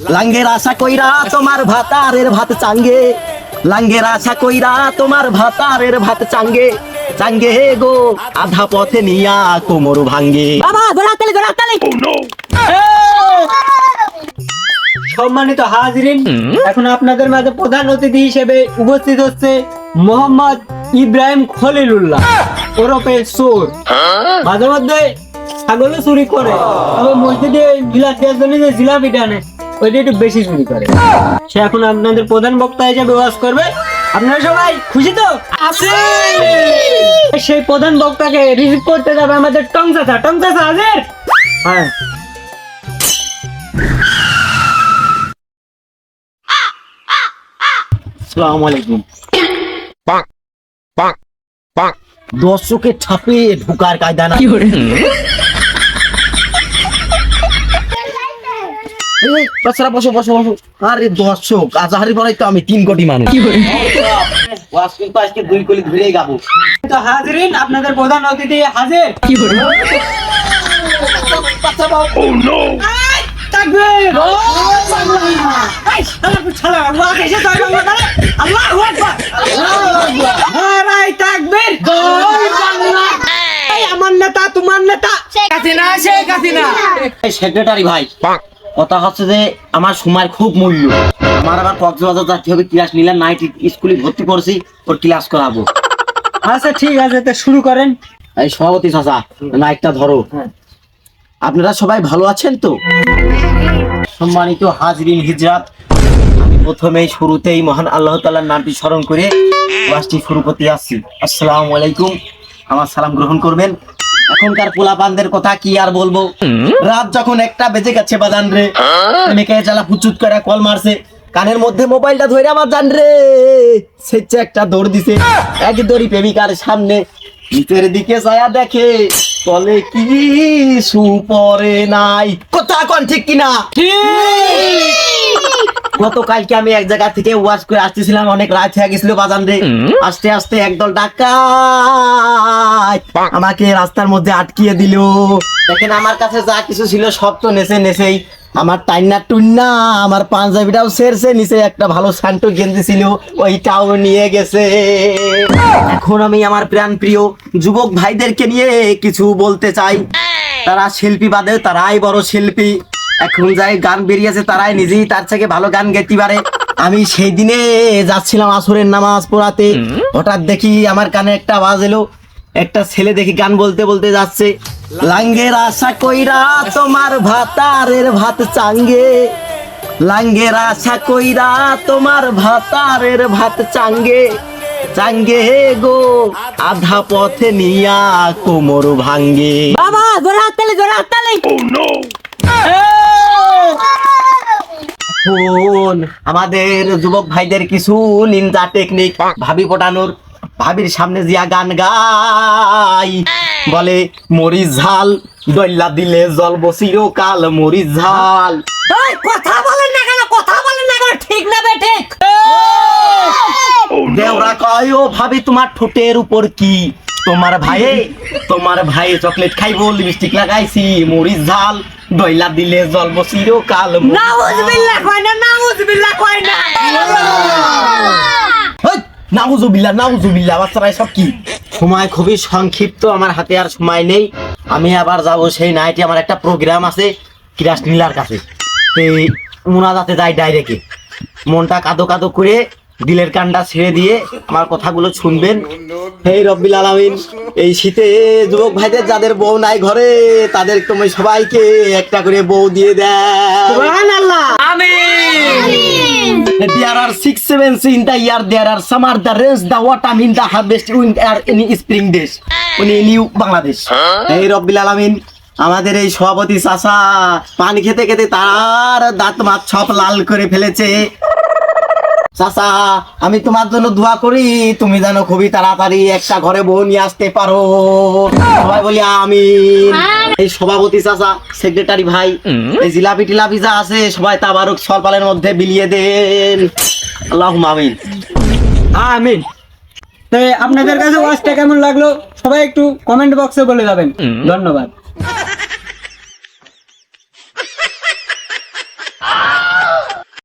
লাঙ্গের আশা কইরা তোমার ভাতারের ভাত চাঙ্গে। লাঙ্গের আশা কইরা তোমার ভাতারের ভাত চাঙ্গে। চাঙ্গে হে গো আধা পথে নিয়া কোমর ভাঙ্গে। বাবা গোড়া তালে গোড়া তালে সম্মানিত হাজরিন এখন আপনাদের মাঝে প্রধান অতিথি হিসেবে উপস্থিত হচ্ছে মোহাম্মদ ইব্রাহিম খলিলুল্লাহ ওরফে সোর মাঝে মধ্যে ছাগলও চুরি করে। তবে মসজিদে দেওয়ার জন্য যে জিলাপিটা আনে ওইটা একটু বেশি চুরি করে। সে এখন আপনাদের প্রধান বক্তা হিসেবে ওয়াজ করবে। আপনারা সবাই খুশি তো? সেই প্রধান বক্তাকে রিসিভ করতে যাবে আমাদের টংচাচা টংচাচা হাজির? হ্যাঁ। আসসালামু আলাইকুম। দর্শকের ছাপে ঢুকার কায়দা না। এই, বসো বসো বসো। আরে দর্শক আজাহারি বলাই তো আমি তিন কোটি মানুষ। ওয়াজ কিন্তু আজকে দুই কোটি ধরেই গাবো। তো হাজিরিন আপনাদের প্রধান অতিথি হাজির। বাচ্চা পাও তাকবীর এই, শালা, শালা, আল্লাহ এসে জয় বাংলা করে। আল্লাহু আকবার। নারায়ে তাকবীর। জয় বাংলা। আমার নেতা তোমার নেতা। হাসিনা শেখ হাসিনা। সেক্রেটারি ভাই। কথা হচ্ছে যে আমার সময় খুব মূল্য। আমার আবার কক্সবাজার যাতে হবে ক্লাস নিলাম নাইট স্কুলে ভর্তি করছি ওর ক্লাস করাবো। আচ্ছা ঠিক আছে তো শুরু করেন। এই সভাপতি চাচা নাইটটা ধরো। আপনারা সবাই ভালো আছেন তো? সম্মানিত হাজরিন হিজরাত আমি প্রথমেই শুরুতেই মহান আল্লাহ তাআলার নামটি স্মরণ করে ক্লাসটি শুরু করতে আসছি আসসালামু আলাইকুম। আমার সালাম গ্রহণ করবেন। এখনকার পোলাপানদের কথা কি আর বলব? রাত যখন একটা বেজে গেছে বাজান রে। মেকে জ্বালা ফুচুত করে কল মারছে। কানের মধ্যে মোবাইলটা ধরে আমার জান রে সেচ্ছে একটা দৌড় দিছে। এক দড়ি প্রেমিকার সামনে। নিচের দিকে ছায়া দেখে তলে কি সুপরে নাই? কথা কন ঠিক কিনা? গতকালকে আমি এক জায়গা থেকে ওয়াশ করে আসতেছিলাম অনেক রাত হয়ে গেছিল বাজান রে। আস্তে আস্তে একদল ডাকাত আমাকে রাস্তার মধ্যে আটকিয়ে দিল। দেখেন আমার কাছে যা কিছু ছিল সব তো নেছে নেছেই। আমার টাইনা টুন্না আমার পাঞ্জাবিটাও সেরছে নিচে একটা ভালো শান্টু গেঞ্জি ছিল ওইটাও নিয়ে গেছে। এখন আমি আমার প্রাণ প্রিয় যুবক ভাইদেরকে নিয়ে কিছু বলতে চাই। তারা শিল্পী বাদে তারাই বড় শিল্পী। এখন যাই গান বেরিয়েছে তারাই নিজেই তার থেকে ভালো গান গেতে পারে। আমি সেই দিনে যাচ্ছিলাম আসরের নামাজ পড়াতে। হঠাৎ দেখি আমার কানে একটা আওয়াজ এলো। একটা ছেলে দেখি গান বলতে বলতে যাচ্ছে। লাঙ্গের আশা কইরা তোমার ভাতারের ভাত চাঙ্গে। লাঙ্গের আশা কইরা তোমার ভাতারের ভাত চাঙ্গে। চাঙ্গে গো আধা পথে নিয়া কোমর ভাঙ্গে। বাবা গোড়া তালে গোড়া তালে। এখন আমাদের যুবক ভাইদের কিছু নিন্দা টেকনিক ভাবি পটানোর ভাবির সামনে জিয়া গান গাই। বলে মরিচ ঝাল দল্লা দিলে জল বসির কাল মরিচ ঝাল। কথা বলেন না কেন? কথা বলেন না কেন? ঠিক না বে ঠিক? দেওরা কয় ও ভাবি তোমার ঠোঁটের উপর কি? তোমার ভাইয়ে তোমার ভাই চকলেট খাইবো লিপস্টিক লাগাইছি মরিচ ঝাল। দইলা দিলে জল বসির কাল নাউজুবিল্লাহ কয় না নাউজুবিল্লাহ কয় না। নাউজুবিল্লাহ নাউজুবিল্লাহ বাচ্চারা সব কি? সময় খুবই সংক্ষিপ্ত আমার হাতে আর সময় নেই। আমি আবার যাব সেই নাইটে আমার একটা প্রোগ্রাম আছে কিরাস নীলার কাছে। এই মোনাজাতে যাই ডাইরেক্টে মনটা কাদো কাদো করে দিলের কানটা ছেড়ে দিয়ে আমার কথাগুলো শুনবেন। এই রব্বিল আলামিন এই শীতে যুবক ভাইদের যাদের বউ নাই ঘরে তাদের তুমি সবাইকে একটা করে বউ দিয়ে দেয়। সুবহানাল্লাহ। There are six sevens in the year. There are summer, the rains, the autumn, in the harvest, winter, in spring days. উনি নিউ বাংলাদেশ এই রব্বিল আলামিন আমাদের এই সভাপতি চাষা পানি খেতে খেতে তার দাঁত মাত সব লাল করে ফেলেছে। চাচা আমি তোমার জন্য দোয়া করি তুমি যেন খুবই তাড়াতাড়ি একটা ঘরে বউ নিয়ে আসতে পারো। সবাই বলি আমি এই সভাপতি চাচা সেক্রেটারি ভাই এই জিলাপি টিলাপি যা আছে সবাই তাবারক সলপালের মধ্যে বিলিয়ে দেন। আল্লাহ আমিন। আমিন। তো আপনাদের কাছে ওয়াজটা কেমন লাগল? সবাই একটু কমেন্ট বক্সে বলে যাবেন। ধন্যবাদ।